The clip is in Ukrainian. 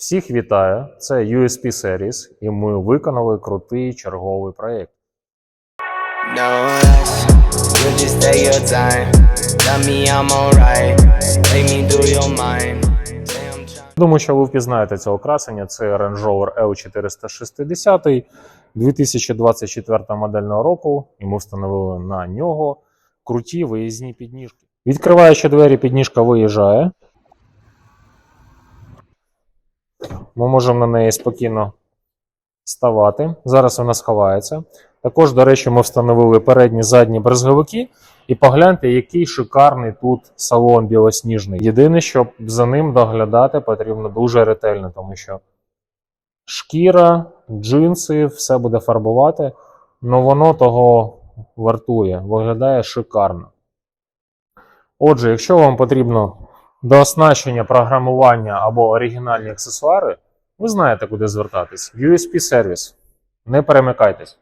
Всіх вітаю! Це USP Series, і ми виконали крутий черговий проєкт. Думаю, що ви впізнаєте цього красення. Це Range Rover L460 2024 модельного року, і ми встановили на нього круті виїзні підніжки. Відкриваючи двері, підніжка виїжджає. Ми можемо на неї спокійно ставати. Зараз вона сховається. Також, до речі, ми встановили передні задні брезговики. І погляньте, який шикарний тут салон білосніжний. Єдине, що за ним доглядати потрібно дуже ретельно, тому що шкіра, джинси, все буде фарбувати, але воно того вартує, виглядає шикарно. Отже, якщо вам потрібно до оснащення програмування або оригінальні аксесуари, ви знаєте, куди звертатись. USP сервіс. Не перемикайтесь.